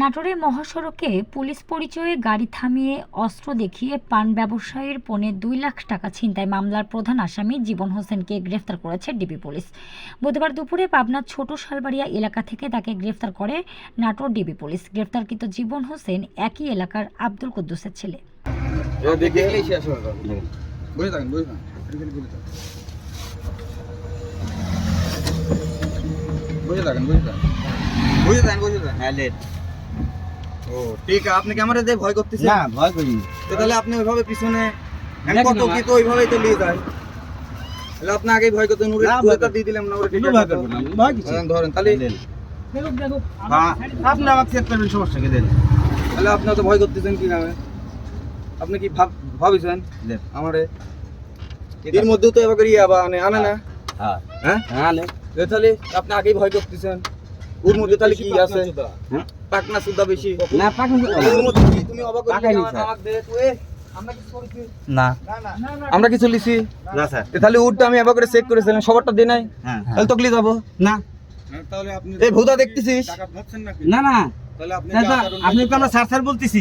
নাটোরের মহাসড়কে পুলিশ পরিচয়ে গাড়ি থামিয়ে অস্ত্র দেখিয়ে পান ব্যবসায়ীর পণে দুই লাখ টাকা ছিনতাই মামলার প্রধান আসামি জীবন হোসেনকে গ্রেফতার করেছে ডিবি পুলিশ। বুধবার দুপুরে পাবনার ছোট শালবাড়িয়া এলাকা থেকে তাকে গ্রেফতার করে নাটোর ডিবি পুলিশ। গ্রেফতারকৃত জীবন হোসেন একই এলাকার আব্দুল কুদ্দুসের ছেলে। বুঝে থাকেন বুঝে থাকেন। বুঝে থাকেন বুঝে থাকেন। হ্যাঁ লেট। ও ঠিক আছে আপনি ক্যামেরা দিয়ে ভয় করতেছেন? না ভয় করিনি তো তাহলে আপনি ওইভাবে পিছনে কত কি তো ওইভাবেই তো নিয়ে যায়। তাহলে আপনি আগেই ভয় করতেন ওরে না, করব- দিয়ে দিলাম না ওরে ভয় করব না, ভয় কিসের? ধরেন, ধরেন তাহলে হ্যাঁ, আপনি আমাকে চেক করবেন সমস্যা কি? দেন। তাহলে আপনি তো ভয় করতেছেন কি নামে আপনি কি ভাব ভাবিছেন? দেন। আমারে? এর মধ্যেও তো এবার করে ইয়া বা আনে আনে না? হ্যাঁ। হ্যাঁ? হ্যাঁ লে তাহলে আপনি আগেই ভয় করতেছেন? ওর মধ্যে তাহলে কি আছে? হ্যাঁ? পাকনা সুদা বেশি? না পাক ওর মধ্যে কি তুমি অবাক না। আমরা কিছু লিছি। না স্যার। তাহলে উঠটা আমি এবার করে চেক করেছিলাম সবারটা দিয়ে নাই? হ্যাঁ তাহলে তকলি যাব। না। তাহলে আপনি এই ভূতা দেখতেছিস? না না। আপনি না, স্যার, আপনি তো আমরা স্যার স্যার বলতেছি।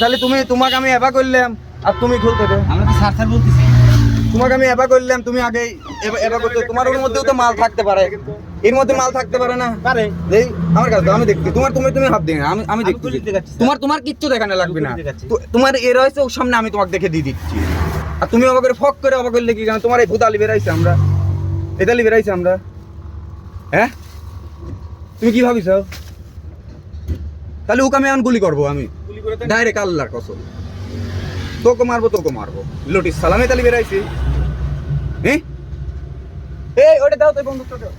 তাহলে তুমি তোমাকে আমি এবা করলাম আর তুমি খুলতে দে আমরা তো স্যার স্যার বলতেছি। তোমাকে আমি এবা করলাম তুমি আগে এবা- এবা করতে তোমার ওর মধ্যেও তো মাল থাকতে পারে। এর মধ্যে মাল থাকতে পারে না। পারে। এই আমার কাছে আমি দেখছি। তোমার তুমি তুমি হাত দিন আমি আমি দেখছি। তোমার তোমার কিচ্ছু দেখানো লাগবে না। তোমার এর হয়েছে ওর সামনে আমি তোমাকে দেখে দিয়ে দিচ্ছি। আর তুমি করে ফক করে অবাক করলে কি কেন তোমার এই ভূতালি বেরাইছে আমরা। এদালি বেরাইছে আমরা। হ্যাঁ? তুমি কি ভাবিছ? তাহলে ওকে আমি এখন গুলি করব আমি। ডাইরেক্ট আল্লাহর কসম। তোকে মারবো তোকে মারবো। লটিস সালামে তালি বেরাইছি। হ্যাঁ এই ওটা দাও তো বন্ধুটা দাও।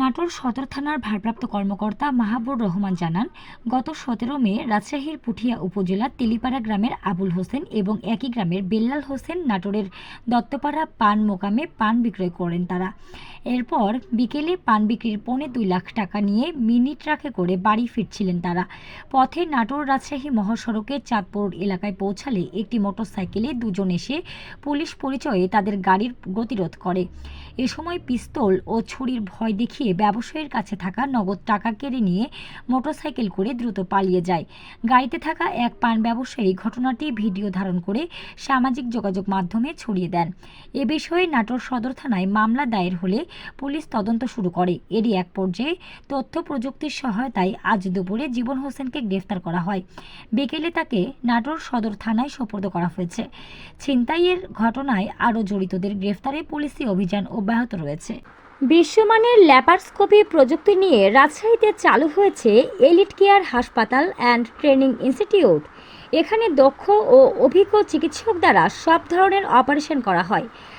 নাটোর সদর থানার ভারপ্রাপ্ত কর্মকর্তা মাহাবুর রহমান জানান, গত সতেরো মে রাজশাহীর পুঠিয়া উপজেলার তেলিপাড়া গ্রামের আবুল হোসেন এবং একই গ্রামের বেল্লাল হোসেন নাটোরের দত্তপাড়া পান মোকামে পান বিক্রয় করেন তারা। এরপর বিকেলে পান বিক্রির পৌনে দুই লাখ টাকা নিয়ে মিনি ট্রাকে করে বাড়ি ফিরছিলেন তারা। পথে নাটোর রাজশাহী মহাসড়কের চাঁদপুর এলাকায় পৌঁছালে একটি মোটরসাইকেলে দুজন এসে পুলিশ পরিচয়ে তাদের গাড়ির গতিরোধ করে। এ সময় পিস্তল ও ছুরির ভয় দেখিয়ে ব্যবসায়ীর কাছে থাকা নগদ টাকা কেড়ে নিয়ে মোটরসাইকেল করে দ্রুত পালিয়ে যায়। গাড়িতে থাকা এক পান ব্যবসায়ী ঘটনাটি ভিডিও ধারণ করে সামাজিক যোগাযোগ মাধ্যমে ছড়িয়ে দেন। এ বিষয়ে নাটোর সদর থানায় মামলা দায়ের হলে পুলিশ তদন্ত শুরু করে। এরই এক পর্যায়ে তথ্য প্রযুক্তির সহায়তায় আজ দুপুরে জীবন হোসেনকে গ্রেফতার করা হয়। বিকেলে তাকে নাটোর সদর থানায় সোপর্দ করা হয়েছে। ছিনতাইয়ের ঘটনায় আরও জড়িতদের গ্রেফতারে পুলিশি অভিযান অব্যাহত রয়েছে। বিশ্বমানের ল্যাপারস্কোপি প্রযুক্তি নিয়ে রাজশাহীতে চালু হয়েছে এলিট কেয়ার হাসপাতাল অ্যান্ড ট্রেনিং ইনস্টিটিউট। এখানে দক্ষ ও অভিজ্ঞ চিকিৎসক দ্বারা সব ধরনের অপারেশন করা হয়।